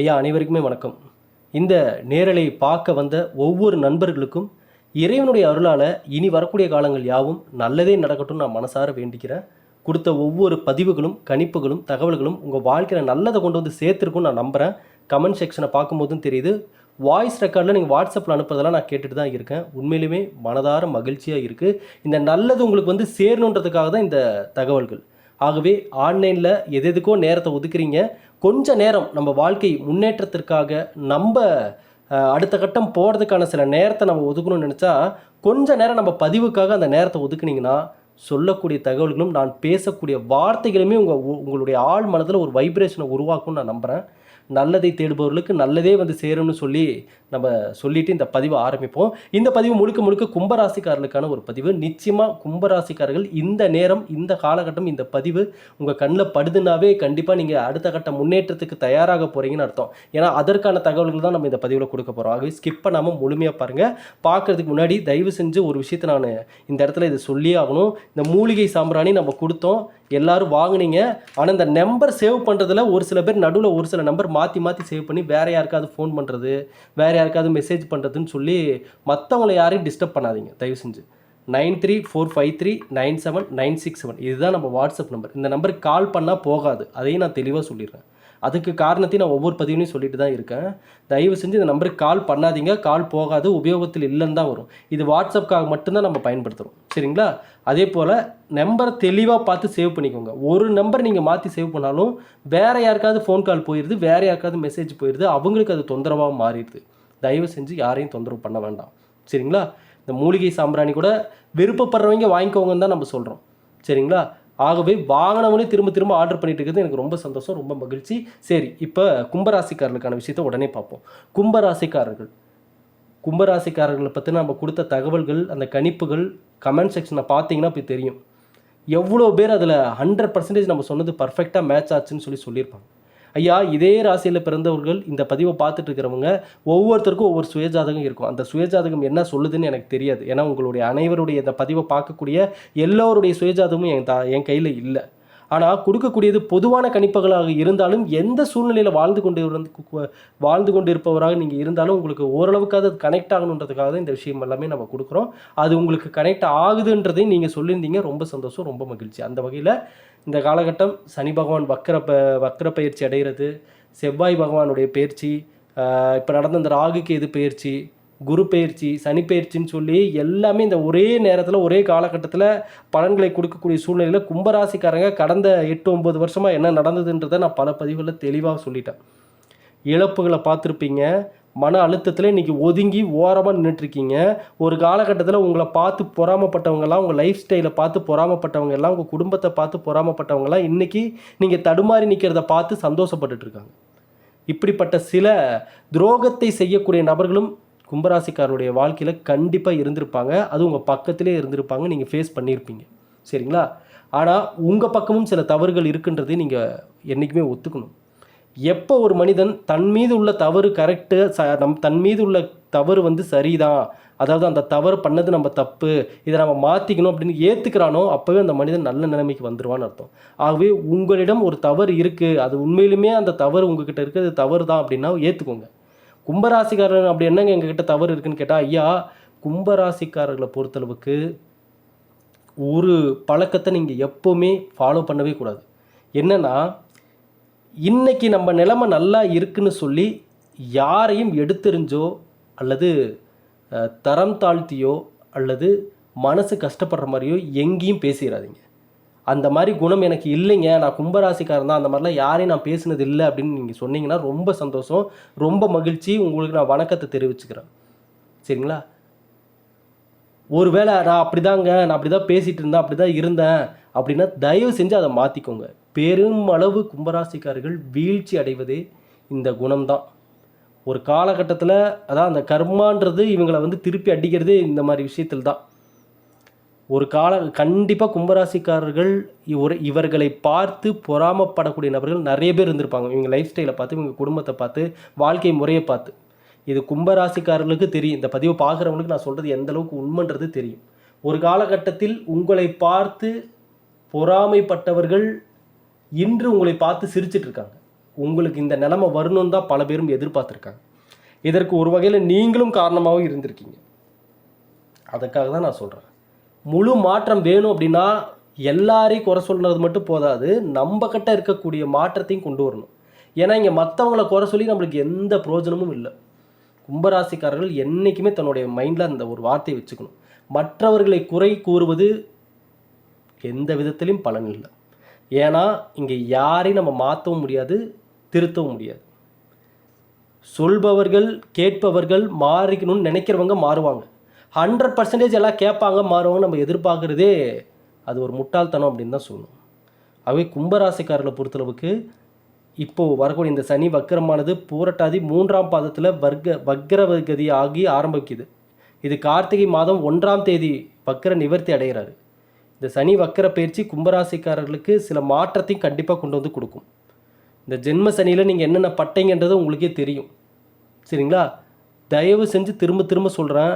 ஐயா அனைவருக்குமே வணக்கம். இந்த நேரலை பார்க்க வந்த ஒவ்வொரு நண்பர்களுக்கும் இறைவனுடைய அருளால் இனி வரக்கூடிய காலங்கள் யாவும் நல்லதே நடக்கட்டும் நான் மனசார வேண்டிக்கிறேன். கொடுத்த ஒவ்வொரு பதிவுகளும் கணிப்புகளும் தகவல்களும் உங்கள் வாழ்க்கையில் நல்லதை கொண்டு வந்து சேர்த்துருக்கும்னு நான் நம்புகிறேன் கமெண்ட் செக்ஷனை பார்க்கும்போதும் தெரியுது. வாய்ஸ் ரெக்கார்டில் நீங்கள் வாட்ஸ்அப்பில் அனுப்புறதெல்லாம் நான் கேட்டுட்டு தான் இருக்கேன். உண்மையிலுமே மனதார மகிழ்ச்சியாக இருக்குது இந்த நல்லது உங்களுக்கு வந்து சேரணுன்றதுக்காக தான் இந்த தகவல்கள். ஆகவே ஆன்லைனில் எது எதுக்கோ நேரத்தை ஒதுக்குறீங்க. கொஞ்ச நேரம் நம்ம வாழ்க்கை முன்னேற்றத்திற்காக நம்ம அடுத்த கட்டம் போகிறதுக்கான சில நேரத்தை நம்ம ஒதுக்கணும்னு நினச்சா கொஞ்ச நேரம் நம்ம பதிவுக்காக அந்த நேரத்தை ஒதுக்குனீங்கன்னா சொல்லக்கூடிய தகவல்களும் நான் பேசக்கூடிய வார்த்தைகளுமே உங்கள் உங்களுடைய ஆழ் மனதில் ஒரு வைப்ரேஷனை உருவாக்கும்னு நான் நம்புகிறேன் நல்லதை தேடுபவர்களுக்கு நல்லதே வந்து சேரும்னு சொல்லி நம்ம சொல்லிட்டு இந்த பதிவை ஆரம்பிப்போம். இந்த பதிவு முழுக்க முழுக்க கும்பராசிக்காரர்களுக்கான ஒரு பதிவு. நிச்சயமாக கும்பராசிக்காரர்கள் இந்த நேரம் இந்த காலகட்டம் இந்த பதிவு உங்கள் கண்ணில் படுதுனாவே கண்டிப்பாக நீங்கள் அடுத்த கட்ட முன்னேற்றத்துக்கு தயாராக போகிறீங்கன்னு அர்த்தம். ஏன்னா அதற்கான தகவல்கள் தான் நம்ம இந்த பதிவில் கொடுக்க போகிறோம் ஆகவே ஸ்கிப் பண்ணாமல் முழுமையாக பாருங்கள் பார்க்கறதுக்கு முன்னாடி தயவு செஞ்சு ஒரு விஷயத்தை நான் இந்த இடத்துல இதை சொல்லியே ஆகணும். இந்த மூலிகை சாம்பிராணி நம்ம கொடுத்தோம். எல்லாரும் வாங்குனீங்க. ஆனால் இந்த நம்பர் சேவ் பண்ணுறதுல ஒரு சில பேர் நடுவில் ஒரு சில நம்பர் மாற்றி மாற்றி சேவ் பண்ணி வேறு யாருக்காவது ஃபோன் பண்ணுறது வேறு யாருக்காவது மெசேஜ் பண்ணுறதுன்னு சொல்லி மற்றவங்களை யாரையும் டிஸ்டர்ப் பண்ணாதீங்க. தயவு செஞ்சு. Nine three four five three nine seven nine six seven இதுதான் நம்ம வாட்ஸ்அப் நம்பர் இந்த நம்பருக்கு கால் பண்ணால் போகாது. அதையும் நான் தெளிவாக சொல்லிடுறேன். அதுக்கு காரணத்தையும் நான் ஒவ்வொரு பதிவுலையும் சொல்லிட்டு தான் இருக்கேன். தயவு செஞ்சு இந்த நம்பருக்கு கால் பண்ணாதீங்க. கால் போகாது. உபயோகத்தில் இல்லைன்னு தான் வரும். இது வாட்ஸ்அப்புக்காக மட்டும்தான் நம்ம பயன்படுத்துகிறோம் சரிங்களா? அதே போல் நம்பரை தெளிவாக பார்த்து சேவ் பண்ணிக்கோங்க. ஒரு நம்பர் நீங்கள் மாற்றி சேவ் பண்ணாலும் வேறு யாருக்காவது ஃபோன் கால் போயிடுது வேறு யாருக்காவது மெசேஜ் போயிடுது அவங்களுக்கு அது தொந்தரவாக மாறிடுது. தயவு செஞ்சு யாரையும் தொந்தரவு பண்ண வேண்டாம். சரிங்களா? இந்த மூலிகை சாம்பிராணி கூட விருப்பப்படுறவங்க வாங்கிக்கோங்கன்னு தான் நம்ம சொல்கிறோம் சரிங்களா? ஆகவே வாகனங்களே திரும்ப திரும்ப ஆர்டர் பண்ணிட்டு இருக்கிறது எனக்கு ரொம்ப சந்தோஷம் ரொம்ப மகிழ்ச்சி. சரி இப்போ கும்பராசிக்காரர்களுக்கான விஷயத்தை உடனே பார்ப்போம். கும்பராசிக்காரர்கள். கும்பராசிக்காரர்களை பற்றி நம்ம கொடுத்த தகவல்கள் அந்த கணிப்புகள் கமெண்ட் செக்ஷனை பார்த்தீங்கன்னா போய் தெரியும். எவ்வளோ பேர் அதில் ஹண்ட்ரட் பர்சன்டேஜ் நம்ம சொன்னது பர்ஃபெக்டாக மேட்ச் ஆச்சுன்னு சொல்லி சொல்லியிருப்பாங்க. ஐயா இதே ராசியில் பிறந்தவர்கள் இந்த பதிவை பார்த்துட்டு இருக்கிறவங்க ஒவ்வொருத்தருக்கும் ஒவ்வொரு சுயஜாதகம் இருக்கும். அந்த சுயஜாதகம் என்ன சொல்லுதுன்னு எனக்கு தெரியாது. ஏன்னா உங்களுடைய அனைவருடைய இந்த பதிவை பார்க்கக்கூடிய எல்லோருடைய சுயஜாதகமும் என் தா என் கையில் இல்லை. ஆனால் கொடுக்கக்கூடியது பொதுவான கணிப்புகளாக இருந்தாலும் எந்த சூழ்நிலையில் வாழ்ந்து கொண்டு வாழ்ந்து கொண்டு இருப்பவராக நீங்கள் இருந்தாலும் உங்களுக்கு ஓரளவுக்காக அது கனெக்ட் ஆகணுன்றதுக்காக தான் இந்த விஷயம் எல்லாமே நம்ம கொடுக்குறோம். அது உங்களுக்கு கனெக்ட் ஆகுதுன்றதையும் நீங்கள் சொல்லியிருந்தீங்க. ரொம்ப சந்தோஷம் ரொம்ப மகிழ்ச்சி. அந்த வகையில் இந்த காலகட்டம் சனி பகவான் வக்கர ப வக்கர பயிற்சி அடைகிறது. செவ்வாய் பகவானுடைய பயிற்சி இப்போ நடந்த இந்த ராகுக்கு எது பயிற்சி குரு பயிற்சி சனி பயிற்சின்னு சொல்லி எல்லாமே இந்த ஒரே நேரத்தில் ஒரே காலகட்டத்தில் பலன்களை கொடுக்கக்கூடிய சூழ்நிலையில் கும்பராசிக்காரங்க கடந்த எட்டு ஒம்பது வருஷமாக என்ன நடந்ததுன்றதை நான் பல பதிவுகளில் தெளிவாக சொல்லிட்டேன். இழப்புகளை பார்த்துருப்பீங்க. மன அழுத்தத்தில் இன்றைக்கி ஒதுங்கி ஓரமாக நின்றுட்டுருக்கீங்க ஒரு காலகட்டத்தில் உங்களை பார்த்து பொறாமப்பட்டவங்கெல்லாம் உங்கள் லைஃப் ஸ்டைலை பார்த்து பொறாமப்பட்டவங்க எல்லாம் உங்கள் குடும்பத்தை பார்த்து பொறாமப்பட்டவங்கெல்லாம் இன்றைக்கி நீங்கள் தடுமாறி நிற்கிறத பார்த்து சந்தோஷப்பட்டுட்டு இருக்காங்க இப்படிப்பட்ட சில துரோகத்தை செய்யக்கூடிய நபர்களும் கும்பராசிக்காரருடைய வாழ்க்கையில் கண்டிப்பாக இருந்திருப்பாங்க. அது உங்கள் பக்கத்திலே இருந்திருப்பாங்க. நீங்கள் ஃபேஸ் பண்ணியிருப்பீங்க சரிங்களா? ஆனால் உங்கள் பக்கமும் சில தவறுகள் இருக்குன்றதை நீங்கள் என்றைக்குமே ஒத்துக்கணும். எப்போ ஒரு மனிதன் தன் மீது உள்ள தவறு கரெக்டு ச நம் தன் மீது உள்ள தவறு வந்து சரிதான் அதாவது அந்த தவறு பண்ணது நம்ம தப்பு இதை நம்ம மாற்றிக்கணும் அப்படின்னு ஏற்றுக்கிறானோ அப்போவே அந்த மனிதன் நல்ல நிலைமைக்கு வந்துடுவான்னு அர்த்தம். ஆகவே உங்களிடம் ஒரு தவறு இருக்குது அது உண்மையிலுமே அந்த தவறு உங்ககிட்ட இருக்கிறது தவறு தான் அப்படின்னா ஏற்றுக்கோங்க கும்பராசிக்காரன் அப்படி என்னங்க எங்ககிட்ட தவறு இருக்குன்னு கேட்டால் ஐயா கும்பராசிக்காரர்களை பொறுத்தளவுக்கு ஒரு பழக்கத்தை நீங்கள் எப்போவுமே ஃபாலோ பண்ணவே கூடாது. என்னென்னா இன்றைக்கி நம்ம நிலைமை நல்லா இருக்குன்னு சொல்லி யாரையும் எடுத்தெறிஞ்சோ அல்லது தரம் தாழ்த்தியோ அல்லது மனசு கஷ்டப்படுற மாதிரியோ எங்கேயும் பேசிடாதீங்க அந்த மாதிரி குணம் எனக்கு இல்லைங்க. நான் கும்பராசிக்காரன் தான். அந்த மாதிரிலாம் யாரையும் நான் பேசினது இல்லை அப்படின்னு நீங்கள் சொன்னீங்கன்னா ரொம்ப சந்தோஷம். ரொம்ப மகிழ்ச்சி. உங்களுக்கு நான் வணக்கத்தை தெரிவிச்சுக்கிறேன். சரிங்களா? ஒருவேளை நான் அப்படிதாங்க. நான் அப்படி தான் பேசிகிட்டு இருந்தேன். அப்படி தான் இருந்தேன். அப்படின்னா தயவு செஞ்சு அதை மாற்றிக்கோங்க பெருமளவு கும்பராசிக்காரர்கள் வீழ்ச்சி அடைவதே இந்த குணம்தான். ஒரு காலகட்டத்தில் அதான் அந்த கர்மான்றது இவங்களை வந்து திருப்பி அடிக்கிறதே இந்த மாதிரி விஷயத்தில் தான் ஒரு கால கண்டிப்பாக கும்பராசிக்காரர்கள் ஒரு இவர்களை பார்த்து பொறாமப்படக்கூடிய நபர்கள் நிறைய பேர் இருந்திருப்பாங்க. இவங்க லைஃப் ஸ்டைலை பார்த்து இவங்க குடும்பத்தை பார்த்து வாழ்க்கை முறையை பார்த்து. இது கும்பராசிக்காரர்களுக்கு தெரியும். இந்த பதிவை பார்க்குறவங்களுக்கு நான் சொல்கிறது எந்த அளவுக்கு உண்மைன்றது தெரியும். ஒரு காலகட்டத்தில் உங்களை பார்த்து பொறாமைப்பட்டவர்கள் இன்று உங்களை பார்த்து சிரிச்சிட்டு இருக்காங்க உங்களுக்கு இந்த நிலைமை வரணும்னு தான் பல பேரும் எதிர்பார்த்துருக்காங்க. இதற்கு ஒரு வகையில் நீங்களும் காரணமாகவும் இருந்திருக்கீங்க. அதுக்காக தான் நான் சொல்கிறேன் முழு மாற்றம் வேணும் அப்படின்னா எல்லாரையும் குறை சொல்கிறது மட்டும் போதாது நம்ம கிட்ட இருக்கக்கூடிய மாற்றத்தையும் கொண்டு வரணும். ஏன்னா இங்கே மற்றவங்கள குறை சொல்லி நம்மளுக்கு எந்த பிரயோஜனமும் இல்லை. கும்பராசிக்காரர்கள் என்றைக்குமே தன்னுடைய மைண்டில் அந்த ஒரு வார்த்தையை வச்சுக்கணும். மற்றவர்களை குறை கூறுவது எந்த விதத்திலையும் பலன் இல்லை. ஏன்னா இங்கே யாரையும் நம்ம மாற்றவும் முடியாது திருத்தவும் முடியாது. சொல்பவர்கள் கேட்பவர்கள் மாறிக்கணும்னு நினைக்கிறவங்க மாறுவாங்க. ஹண்ட்ரட் பர்சன்டேஜ் எல்லாம் கேட்பாங்க மாறுவாங்க நம்ம எதிர்பார்க்குறதே அது ஒரு முட்டாள்தனம் அப்படின்னு தான் சொல்லணும். அவை கும்பராசிக்காரர்களை பொறுத்தளவுக்கு இப்போது வரக்கூடிய இந்த சனி வக்கரமானது பூரட்டாதி மூன்றாம் பாதத்தில் வர்க்க வக்ரவகதி ஆகி ஆரம்பிக்குது. இது கார்த்திகை மாதம் ஒன்றாம் தேதி வக்கர நிவர்த்தி அடைகிறாரு. இந்த சனி வக்கர பயிற்சி கும்பராசிக்காரர்களுக்கு சில மாற்றத்தையும் கண்டிப்பாக கொண்டு வந்து கொடுக்கும். இந்த ஜென்ம சனியில் நீங்கள் என்னென்ன பட்டைங்கன்றது உங்களுக்கே தெரியும். சரிங்களா? தயவு செஞ்சு திரும்ப திரும்ப சொல்கிறேன்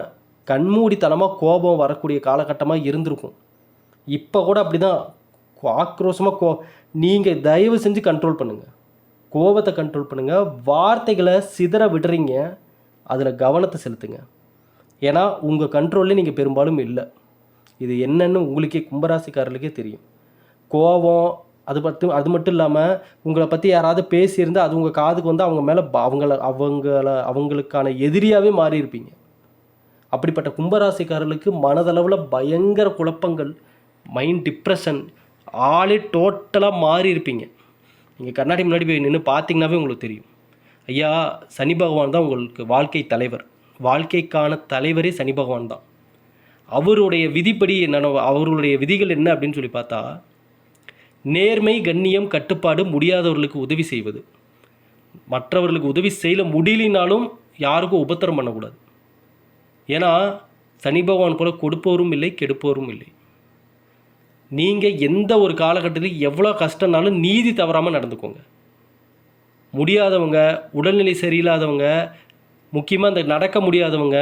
கண்மூடித்தனமாக கோபம் வரக்கூடிய காலகட்டமாக இருந்திருக்கும். இப்போ கூட அப்படி தான் ஆக்ரோஷமாக கோ நீங்கள் தயவு செஞ்சு கண்ட்ரோல் பண்ணுங்கள் கோபத்தை கண்ட்ரோல் பண்ணுங்கள் வார்த்தைகளை சிதற விடுறீங்க. அதில் கவனத்தை செலுத்துங்க. ஏன்னா உங்கள் கண்ட்ரோல்லே நீங்கள் பெரும்பாலும் இல்லை. இது என்னன்னு உங்களுக்கே கும்பராசிக்காரர்களுக்கே தெரியும். கோபம் அது மட்டும் அது மட்டும் இல்லாமல் உங்களை பற்றி யாராவது பேசியிருந்தால் அது உங்கள் காதுக்கு வந்து அவங்க மேலே அவங்கள அவங்கள அவங்களுக்கான எதிரியாகவே மாறியிருப்பீங்க. அப்படிப்பட்ட கும்பராசிக்காரர்களுக்கு மனதளவில் பயங்கர குழப்பங்கள் மைண்ட் டிப்ரெஷன் ஆளே டோட்டலாக மாறி இருப்பீங்க நீங்கள் கண்ணாடி முன்னாடி போய் நின்று பார்த்தீங்கன்னாவே உங்களுக்கு தெரியும். ஐயா சனி பகவான் தான் உங்களுக்கு வாழ்க்கை தலைவர். வாழ்க்கைக்கான தலைவரே சனி பகவான் தான். அவருடைய விதிப்படி என்னென்ன அவருடைய விதிகள் என்ன அப்படின்னு சொல்லி பார்த்தா நேர்மை கண்ணியம் கட்டுப்பாடு முடியாதவர்களுக்கு உதவி செய்வது. மற்றவர்களுக்கு உதவி செய்யல முடியலினாலும் யாருக்கும் உபத்திரம் பண்ணக்கூடாது. ஏன்னா சனி பகவான் போல கொடுப்பவரும் இல்லை கெடுப்பவரும் இல்லை. நீங்கள் எந்த ஒரு காலகட்டத்தில் எவ்வளோ கஷ்டம்னாலும் நீதி தவறாமல் நடந்துக்கோங்க. முடியாதவங்க உடல்நிலை சரியில்லாதவங்க முக்கியமாக இந்த நடக்க முடியாதவங்க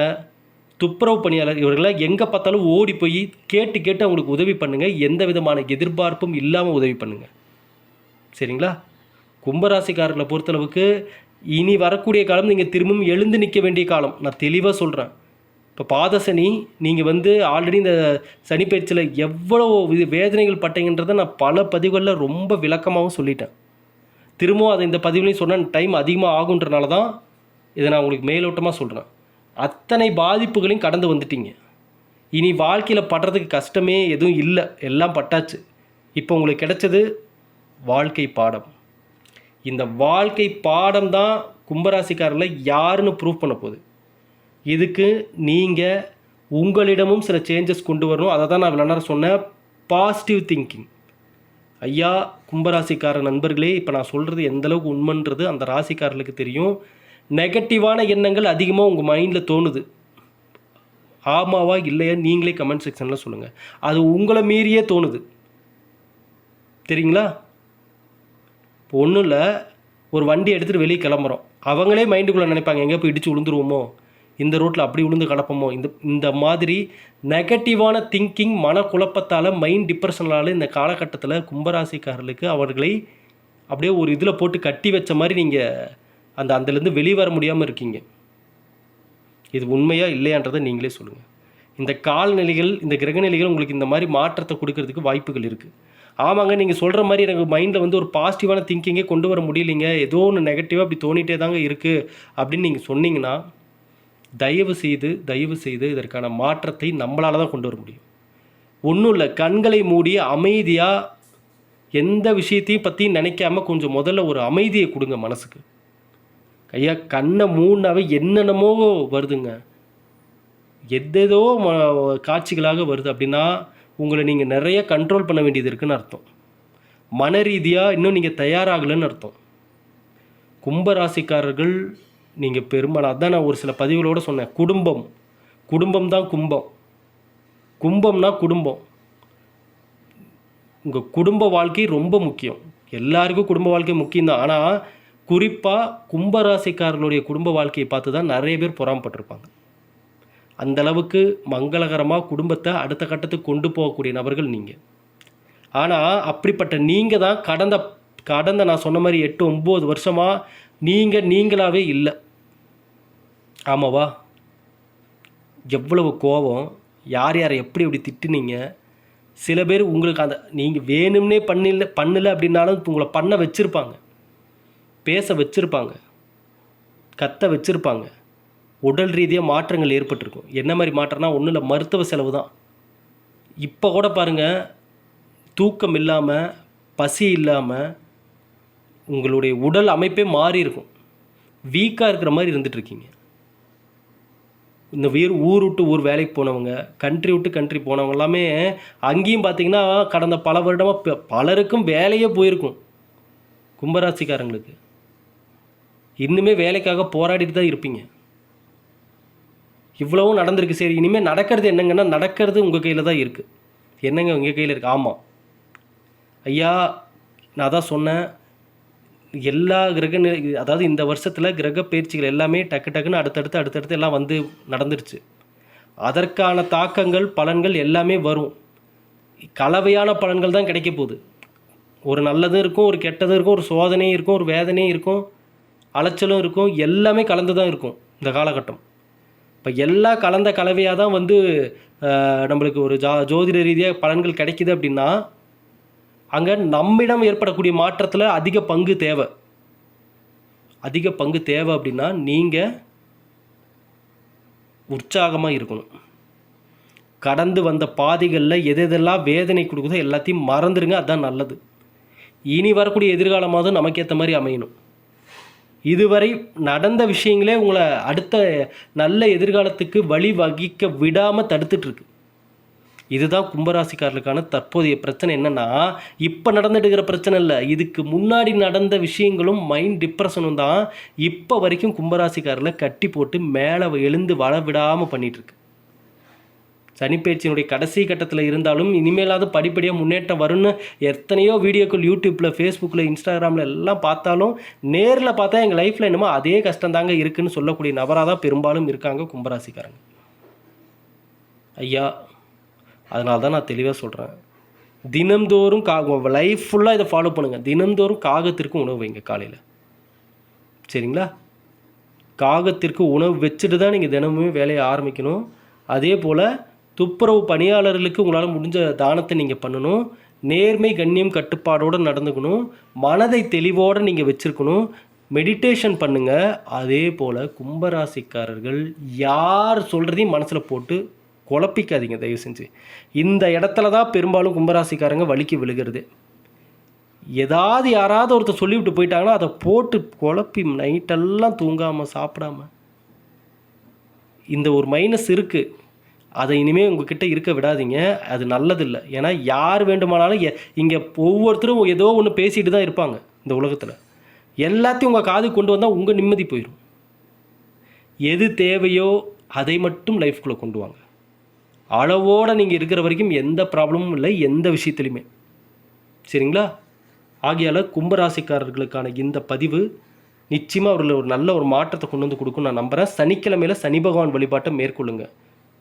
துப்புரவு பணியாளர் இவர்களெல்லாம் எங்கே பார்த்தாலும் ஓடி போய் கேட்டு கேட்டு அவங்களுக்கு உதவி பண்ணுங்கள் எந்த விதமான எதிர்பார்ப்பும் இல்லாமல் உதவி பண்ணுங்கள் சரிங்களா? கும்பராசிக்காரர்களை பொறுத்தளவுக்கு இனி வரக்கூடிய காலம் நீங்கள் திரும்பவும் எழுந்து நிற்க வேண்டிய காலம். நான் தெளிவாக சொல்கிறேன் இப்போ பாத சனி நீங்கள் வந்து ஆல்ரெடி இந்த சனி பயிற்சியில் எவ்வளோ இது வேதனைகள் பட்டீங்கன்றதை நான் பல பதிவுகளில் ரொம்ப விளக்கமாகவும் சொல்லிட்டேன். திரும்பவும் அதை இந்த பதிவுலையும் சொன்ன டைம் அதிகமாக ஆகுன்றனால தான் இதை நான் உங்களுக்கு மேலோட்டமாக சொல்கிறேன் அத்தனை பாதிப்புகளையும் கடந்து வந்துட்டீங்க. இனி வாழ்க்கையில் படுறதுக்கு கஷ்டமே எதுவும் இல்லை. எல்லாம் பட்டாச்சு. இப்போ உங்களுக்கு கிடைச்சது வாழ்க்கை பாடம். இந்த வாழ்க்கை பாடம் தான் கும்பராசிக்காரில் யாருன்னு ப்ரூவ் பண்ண போகுது. இதுக்கு நீங்கள் உங்களிடமும் சில சேஞ்சஸ் கொண்டு வரணும். அதை தான் நான் இவ்வளோ நேரம் சொன்னேன். பாசிட்டிவ் திங்கிங் ஐயா கும்பராசிக்கார நண்பர்களே இப்போ நான் சொல்கிறது எந்தளவுக்கு உண்மைன்றது அந்த ராசிக்காரர்களுக்கு தெரியும். நெகட்டிவான எண்ணங்கள் அதிகமாக உங்கள் மைண்டில் தோணுது. ஆமாவா இல்லையா நீங்களே கமெண்ட் செக்ஷனில் சொல்லுங்கள் அது உங்களை மீறியே தோணுது. தெரியுங்களா? இப்போ ஒன்றும் இல்லை ஒரு வண்டி எடுத்துகிட்டு வெளியே கிளம்புறோம். அவங்களே மைண்டுக்குள்ளே நினைப்பாங்க எங்கே போய் இடித்து விழுந்துருவோமோ இந்த ரோட்டில் அப்படி விழுந்து கிடப்போமோ? இந்த இந்த மாதிரி நெகட்டிவான திங்கிங் மனக்குழப்பத்தால் மைண்ட் டிப்ரெஷனால் இந்த காலகட்டத்தில் கும்பராசிக்காரர்களுக்கு அவர்களை அப்படியே ஒரு இதில் போட்டு கட்டி வச்ச மாதிரி நீங்கள் அந்த அதுலேருந்து வெளியே வர முடியாமல் இருக்கீங்க. இது உண்மையாக இல்லையான்றதை நீங்களே சொல்லுங்கள் இந்த கால்நிலைகள் இந்த கிரகநிலைகள் உங்களுக்கு இந்த மாதிரி மாற்றத்தை கொடுக்கறதுக்கு வாய்ப்புகள் இருக்குது ஆமாங்க நீங்கள் சொல்கிற மாதிரி எனக்கு மைண்டில் வந்து ஒரு பாசிட்டிவான திங்கிங்கே கொண்டு வர முடியலைங்க. ஏதோ ஒன்று நெகட்டிவாக அப்படி தோணிட்டே தாங்க இருக்குது அப்படின்னு நீங்கள் சொன்னீங்கன்னா தயவு செய்து தயவு செய்து இதற்கான மாற்றத்தை நம்மளால தான் கொண்டு வர முடியும். ஒன்றும் இல்லை கண்களை மூடி அமைதியாக எந்த விஷயத்தையும் பற்றி நினைக்காம கொஞ்சம் முதல்ல ஒரு அமைதியை கொடுங்க மனசுக்கு. ஐயா கண்ணை மூணாவே என்னென்னமோ வருதுங்க. எதேதோ ம காட்சிகளாக வருது அப்படின்னா உங்களை நீங்கள் நிறைய கண்ட்ரோல் பண்ண வேண்டியது இருக்குன்னு அர்த்தம். மன ரீதியாக இன்னும் நீங்கள் தயாராகலைன்னு அர்த்தம். கும்பராசிக்காரர்கள் நீங்கள் பெரும்பாலும் அதான் நான் ஒரு சில பதிவுகளோடு சொன்னேன். குடும்பம். குடும்பம் தான் கும்பம். கும்பம்னா குடும்பம். உங்கள் குடும்ப வாழ்க்கை ரொம்ப முக்கியம். எல்லாருக்கும் குடும்ப வாழ்க்கை முக்கியம்தான். ஆனால் குறிப்பாக கும்பராசிக்காரர்களுடைய குடும்ப வாழ்க்கையை பார்த்து தான் நிறைய பேர் பொறாமப்பட்டிருப்பாங்க. அந்த அளவுக்கு மங்களகரமாக குடும்பத்தை அடுத்த கட்டத்துக்கு கொண்டு போகக்கூடிய நபர்கள் நீங்கள் ஆனால் அப்படிப்பட்ட நீங்கள் தான் கடந்த கடந்த நான் சொன்ன மாதிரி எட்டு ஒம்பது வருஷமாக நீங்கள் நீங்களாகவே இல்லை. ஆமாவா? எவ்வளவு கோபம் யார் யாரை எப்படி எப்படி திட்டுனீங்க? சில பேர் உங்களுக்கு அந்த நீங்கள் வேணும்னே பண்ணல பண்ணலை அப்படின்னாலும் உங்களை பண்ண வச்சுருப்பாங்க. பேச வச்சுருப்பாங்க கத்த வச்சுருப்பாங்க. உடல் ரீதியாக மாற்றங்கள் ஏற்பட்டிருக்கும். என்ன மாதிரி மாற்றம்னா ஒன்றும் இல்லை மருத்துவ செலவு தான். இப்போ கூட பாருங்கள் தூக்கம் இல்லாமல் பசி இல்லாமல் உங்களுடைய உடல் அமைப்பே மாறி இருக்கும். வீக்காக இருக்கிற மாதிரி இருந்துகிட்ருக்கீங்க இந்த வீர் ஊர் விட்டு ஊர் வேலைக்கு போனவங்க கண்ட்ரி விட்டு கண்ட்ரி போனவங்க எல்லாமே அங்கேயும் பார்த்திங்கன்னா கடந்த பல வருடமாக பலருக்கும் வேலையே போயிருக்கும். கும்பராசிக்காரங்களுக்கு. இன்னுமே வேலைக்காக போராடிட்டு தான் இருப்பீங்க. இவ்வளவும் நடந்திருக்கு. சரி இனிமேல் நடக்கிறது என்னங்கன்னா நடக்கிறது உங்கள் கையில் தான் இருக்குது என்னங்க உங்கள் கையில் இருக்குது ஆமாம் ஐயா நான் தான் சொன்னேன். எல்லா கிரக நிலை அதாவது இந்த வருஷத்தில் கிரக பயிற்சிகள் எல்லாமே டக்கு டக்குன்னு அடுத்தடுத்து அடுத்தடுத்து எல்லாம் வந்து நடந்துருச்சு. அதற்கான தாக்கங்கள் பலன்கள் எல்லாமே வரும். கலவையான பலன்கள் தான் கிடைக்க போகுது. ஒரு நல்லதும் இருக்கும் ஒரு கெட்டதும் இருக்கும் ஒரு சோதனையும் இருக்கும் ஒரு வேதனையும் இருக்கும். அலைச்சலும் இருக்கும் எல்லாமே கலந்து தான் இருக்கும் இந்த காலகட்டம். இப்போ எல்லா கலந்த கலவையாக தான் வந்து நம்மளுக்கு ஒரு ஜா ஜோதிட ரீதியாக பலன்கள் கிடைக்கிது அப்படின்னா அங்கே நம்மிடம் ஏற்படக்கூடிய மாற்றத்தில் அதிக பங்கு தேவை. அதிக பங்கு தேவை அப்படின்னா நீங்கள் உற்சாகமாக இருக்கணும். கடந்து வந்த பாதைகளில் எது எதெல்லாம் வேதனை கொடுக்குதோ எல்லாத்தையும் மறந்துடுங்க அதுதான் நல்லது. இனி வரக்கூடிய எதிர்காலமாவது நமக்கு ஏற்ற மாதிரி அமையணும். இதுவரை நடந்த விஷயங்களே உங்களை அடுத்த நல்ல எதிர்காலத்துக்கு வழி வகிக்க விடாமல் தடுத்துட்ருக்கு இதுதான் கும்பராசிக்காரர்களுக்கான தற்போதைய பிரச்சனை என்னென்னா இப்போ நடந்துட்டு இருக்கிற பிரச்சனை இல்லை. இதுக்கு முன்னாடி நடந்த விஷயங்களும் மைண்ட் டிப்ரெஷனும் தான் இப்போ வரைக்கும் கும்பராசிக்காரில் கட்டி போட்டு மேலே எழுந்து வள விடாமல் பண்ணிகிட்ருக்கு இருக்கு சனிப்பயிற்சியினுடைய கடைசி கட்டத்தில் இருந்தாலும் இனிமேலாவது படிப்படியாக முன்னேற்றம் வரும்னு எத்தனையோ வீடியோக்கள் யூடியூப்பில் ஃபேஸ்புக்கில் இன்ஸ்டாகிராமில் எல்லாம் பார்த்தாலும் நேரில் பார்த்தா எங்கள் லைஃப்பில் என்னமோ அதே கஷ்டம் தாங்க சொல்லக்கூடிய நபராக தான் பெரும்பாலும் இருக்காங்க கும்பராசிக்காரங்க. ஐயா அதனால தான் நான் தெளிவாக சொல்கிறேன் தினம்தோறும் கா லைஃப் ஃபுல்லாக இதை ஃபாலோ பண்ணுங்கள் தினம்தோறும் காகத்திற்கும் உணவு வைங்க காலையில். சரிங்களா? காகத்திற்கு உணவு வச்சுட்டு தான் நீங்கள் தினமுமே வேலையை ஆரம்பிக்கணும். அதே போல் துப்புரவு பணியாளர்களுக்கு உங்களால் முடிஞ்ச தானத்தை நீங்கள் பண்ணணும். நேர்மை கண்ணியம் கட்டுப்பாடோடு நடந்துக்கணும். மனதை தெளிவோடு நீங்கள் வச்சுருக்கணும். மெடிடேஷன் பண்ணுங்கள் அதே போல் கும்பராசிக்காரர்கள் யார் சொல்கிறதையும் மனசில் போட்டு குழப்பிக்காதீங்க தயவு செஞ்சு. இந்த இடத்துல தான் பெரும்பாலும் கும்பராசிக்காரங்க வலிக்கு விழுகிறது. ஏதாவது யாராவது ஒருத்தர் சொல்லிவிட்டு போயிட்டாங்கன்னா அதை போட்டு குழப்பி நைட்டெல்லாம் தூங்காமல் சாப்பிடாம. இந்த ஒரு மைனஸ் இருக்குது அதை இனிமேல் உங்ககிட்ட இருக்க விடாதீங்க. அது நல்லதில்லை. ஏன்னா யார் வேண்டுமானாலும் எ- இங்கே ஒவ்வொருத்தரும் ஏதோ ஒன்று பேசிட்டு தான் இருப்பாங்க இந்த உலகத்தில். எல்லாத்தையும் உங்கள் காது கொண்டு வந்தால் உங்கள் நிம்மதி போயிடும் எது தேவையோ அதை மட்டும் லைஃப்குள்ளே கொண்டு வாங்க. அளவோடு நீங்கள் இருக்கிற வரைக்கும் எந்த ப்ராப்ளமும் இல்லை எந்த விஷயத்துலையுமே சரிங்களா? ஆகையால் கும்பராசிக்காரர்களுக்கான இந்த பதிவு நிச்சயமாக அவர்களை ஒரு நல்ல ஒரு மாற்றத்தை கொண்டு வந்து கொடுக்கும் நான் நம்புகிறேன் சனிக்கிழமையில் சனி பகவான் வழிபாட்டை மேற்கொள்ளுங்கள்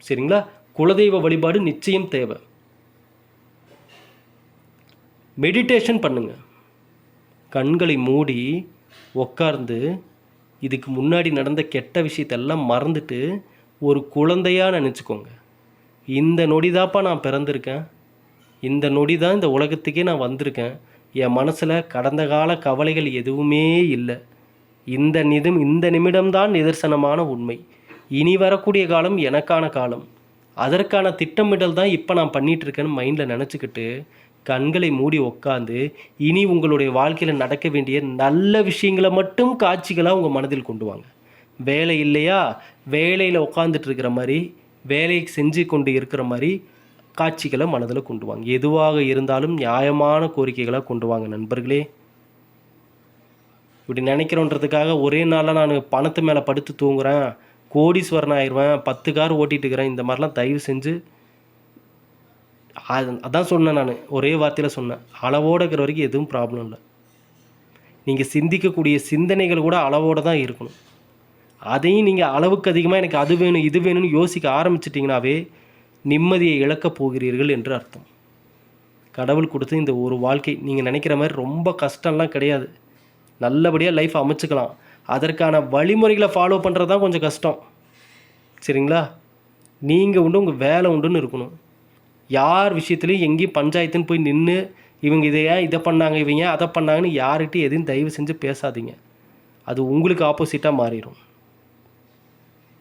சரிங்களா? குலதெய்வ வழிபாடு நிச்சயம் தேவை. மெடிடேஷன் பண்ணுங்க. கண்களை மூடி உட்கார்ந்து இதுக்கு முன்னாடி நடந்த கெட்ட விஷயத்தெல்லாம் மறந்துட்டு ஒரு குழந்தையாக நினச்சிக்கோங்க. இந்த நொடிதாப்பா நான் பிறந்திருக்கேன். இந்த நொடி தான் இந்த உலகத்துக்கே நான் வந்திருக்கேன். என் மனசில் கடந்த கால கவலைகள் எதுவுமே இல்லை. இந்த நிதம் இந்த நிமிடம்தான் நிதர்சனமான உண்மை. இனி வரக்கூடிய காலம் எனக்கான காலம். அதற்கான திட்டமிடல் தான் இப்போ நான் பண்ணிட்டு இருக்கேன்னு மைண்டில் நினச்சிக்கிட்டு கண்களை மூடி உக்காந்து இனி உங்களுடைய வாழ்க்கையில் நடக்க வேண்டிய நல்ல விஷயங்களை மட்டும் காட்சிகளாக உங்கள் மனதில் கொண்டு வாங்க. வேலை இல்லையா? வேலையில் உட்காந்துட்டு இருக்கிற மாதிரி வேலையை செஞ்சு கொண்டு இருக்கிற மாதிரி காட்சிகளை மனதில் கொண்டு வாங்க. எதுவாக இருந்தாலும் நியாயமான கோரிக்கைகளாக கொண்டு வாங்க நண்பர்களே. இப்படி நினைக்கிறோன்றதுக்காக ஒரே நாளில் நான் பணத்து மேலே படுத்து தூங்குறேன். கோடீஸ்வரன் ஆயிடுவேன் பத்து கார் ஓட்டிகிட்டு இருக்கிறேன் இந்த மாதிரிலாம் தயவு செஞ்சு அது- அதான் சொன்னேன் நான் ஒரே வார்த்தையில் சொன்னேன். அளவோடு இருக்கிற வரைக்கும் எதுவும் ப்ராப்ளம் இல்லை. நீங்கள் சிந்திக்கக்கூடிய சிந்தனைகள் கூட அளவோடு தான் இருக்கணும். அதையும் நீங்கள் அளவுக்கு அதிகமாக எனக்கு அது வேணும் இது வேணும்னு யோசிக்க ஆரம்பிச்சிட்டிங்கனாவே நிம்மதியை இழக்கப் போகிறீர்கள் என்று அர்த்தம். கடவுள் கொடுத்து இந்த ஒரு வாழ்க்கை. நீங்கள் நினைக்கிற மாதிரி ரொம்ப கஷ்டம்லாம் கிடையாது. நல்லபடியாக லைஃப் அமைச்சுக்கலாம். அதற்கான வழிமுறைகளை ஃபாலோ பண்ணுறது தான் கொஞ்சம் கஷ்டம். சரிங்களா? நீங்கள் உண்டு உங்கள் வேலை உண்டுன்னு இருக்கணும். யார் விஷயத்துலையும் எங்கேயும் பஞ்சாயத்துன்னு போய் நின்று இவங்க இதை ஏன் இதை பண்ணாங்க இவங்க ஏன் அதை பண்ணாங்கன்னு யார்கிட்டையும் எதையும் தயவு செஞ்சு பேசாதீங்க. அது உங்களுக்கு ஆப்போசிட்டாக மாறிடும்.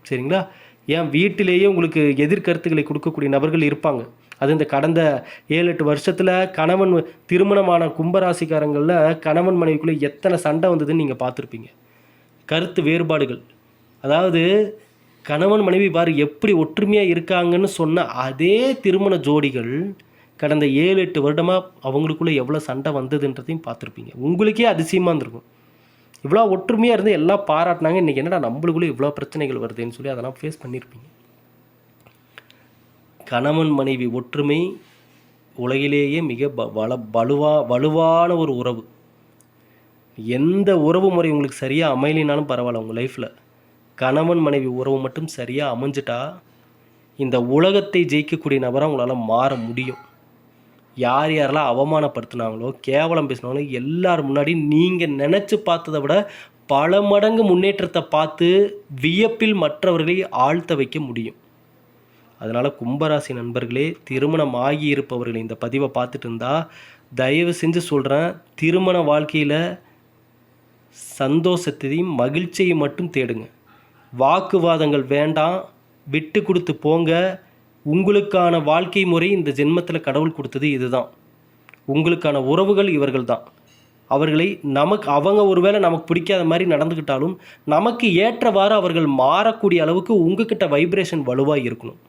சரிங்களா? ஏன் வீட்டிலேயே உங்களுக்கு எதிர்கருத்துக்களை கொடுக்கக்கூடிய நபர்கள் இருப்பாங்க. அது இந்த கடந்த ஏழு எட்டு வருஷத்தில் கணவன் திருமணமான கும்பராசிக்காரங்களில் கணவன் மனைவிக்குள்ளே எத்தனை சண்டை வந்ததுன்னு நீங்கள் பார்த்துருப்பீங்க. கருத்து வேறுபாடுகள். அதாவது கணவன் மனைவி பாரு எப்படி ஒற்றுமையாக இருக்காங்கன்னு சொன்ன அதே திருமண ஜோடிகள் கடந்த ஏழு எட்டு வருடமாக அவங்களுக்குள்ளே எவ்வளோ சண்டை வந்ததுன்றதையும் பார்த்துருப்பீங்க. உங்களுக்கே அதிசயமாக இருந்திருக்கும். இவ்வளோ ஒற்றுமையாக இருந்து எல்லாம் பாராட்டினாங்க. இன்றைக்கி என்னடா நம்மளுக்குள்ளே இவ்வளோ பிரச்சனைகள் வருதுன்னு சொல்லி அதெல்லாம் ஃபேஸ் பண்ணியிருப்பீங்க கணவன் மனைவி ஒற்றுமை உலகிலேயே மிக ப வள வலுவா வலுவான ஒரு உறவு. எந்த உறவு முறை உங்களுக்கு சரியாக அமையலினாலும் பரவாயில்ல உங்கள் லைஃப்பில் கணவன் மனைவி உறவு மட்டும் சரியாக அமைஞ்சிட்டா இந்த உலகத்தை ஜெயிக்கக்கூடிய நபராக உங்களால் மாற முடியும். யார் யாரெல்லாம் அவமானப்படுத்துனாங்களோ கேவலம் பேசினாங்களோ எல்லார் முன்னாடி நீங்கள் நினச்சி பார்த்ததை விட பல மடங்கு முன்னேற்றத்தை பார்த்து வியப்பில் மற்றவர்களை ஆழ்த்த வைக்க முடியும். அதனால் கும்பராசி நண்பர்களே திருமணம் ஆகி இருப்பவர்கள் இந்த பதிவை பார்த்துட்டு இருந்தால் தயவு செஞ்சு சொல்கிறேன் திருமண வாழ்க்கையில் சந்தோஷத்தையும் மகிழ்ச்சியை மட்டும் தேடுங்க. வாக்குவாதங்கள் வேண்டாம். விட்டு கொடுத்து போங்க. உங்களுக்கான வாழ்க்கை முறை இந்த ஜென்மத்தில் கடவுள் கொடுத்தது இதுதான். உங்களுக்கான உறவுகள் இவர்கள் தான் அவர்களை நமக்கு அவங்க ஒருவேளை நமக்கு பிடிக்காத மாதிரி நடந்துக்கிட்டாலும் நமக்கு ஏற்றவாறு அவர்கள் மாறக்கூடிய அளவுக்கு உங்ககிட்ட வைப்ரேஷன் வலுவாக இருக்கணும்.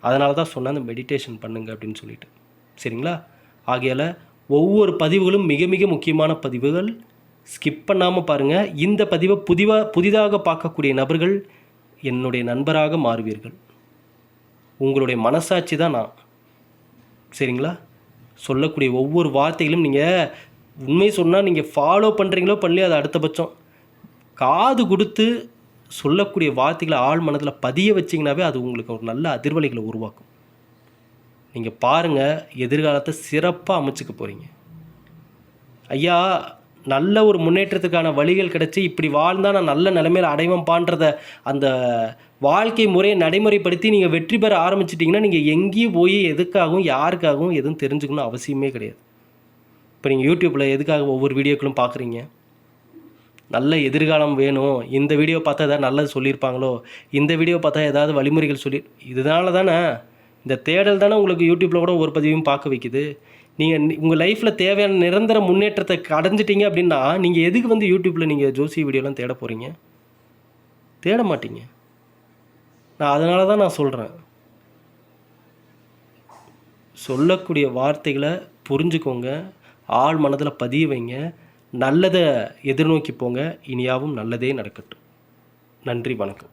அதனால தான் சொன்னேன் அந்த மெடிடேஷன் பண்ணுங்க அப்படின்னு சொல்லிட்டு. சரிங்களா? ஆகையால் ஒவ்வொரு பதிவுகளும் மிக மிக முக்கியமான பதிவுகள். ஸ்கிப் பண்ணாமல் பாருங்கள் இந்த பதிவை புதிவாக புதிதாக பார்க்கக்கூடிய நபர்கள் என்னுடைய நண்பராக மாறுவீர்கள். உங்களுடைய மனசாட்சி தான் நான். சரிங்களா? சொல்லக்கூடிய ஒவ்வொரு வார்த்தைகளும் நீங்கள் உண்மை சொன்னால் நீங்கள் ஃபாலோ பண்ணுறீங்களோ பண்ணலையோ அது அடுத்தபட்சம் காது கொடுத்து சொல்லக்கூடிய வார்த்தைகளை ஆள் மனதில் பதிய வச்சிங்கனாவே அது உங்களுக்கு ஒரு நல்ல அதிர்வலைகளை உருவாக்கும். நீங்கள் பாருங்கள் எதிர்காலத்தை சிறப்பாக அமைச்சுக்க போகிறீங்க ஐயா நல்ல ஒரு முன்னேற்றத்துக்கான வழிகள் கிடச்சி இப்படி வாழ்ந்தால் நான் நல்ல நிலைமையில் அடைவம்பான்றத அந்த வாழ்க்கை முறையை நடைமுறைப்படுத்தி நீங்கள் வெற்றி பெற ஆரம்பிச்சிட்டிங்கன்னா நீங்கள் எங்கேயும் போய் எதுக்காகவும் யாருக்காகவும் எதுவும் தெரிஞ்சுக்கணும் அவசியமே கிடையாது. இப்போ நீங்கள் யூடியூப்பில் எதுக்காக ஒவ்வொரு வீடியோக்களும் பார்க்குறீங்க நல்ல எதிர்காலம் வேணும். இந்த வீடியோ பார்த்தா ஏதாவது நல்லது சொல்லியிருப்பாங்களோ? இந்த வீடியோ பார்த்தா ஏதாவது வழிமுறைகள் சொல்லி இதனால தானே இந்த தேடல் தானே உங்களுக்கு யூடியூப்பில் கூட ஒரு பதிவையும் பார்க்க வைக்குது. நீங்கள் உங்கள் லைஃப்பில் தேவையான நிரந்தர முன்னேற்றத்தை அடைஞ்சிட்டிங்க அப்படின்னா நீங்கள் எதுக்கு வந்து யூடியூப்பில் நீங்கள் ஜோசி வீடியோலாம் தேட போகிறீங்க தேட மாட்டீங்க. நான் அதனால தான் நான் சொல்கிறேன் சொல்லக்கூடிய வார்த்தைகளை புரிஞ்சுக்கோங்க. ஆள் மனதில் பதிய வைங்க. நல்லதை எதிர்நோக்கி போங்க. இனியாவும் நல்லதே நடக்கட்டும். நன்றி வணக்கம்.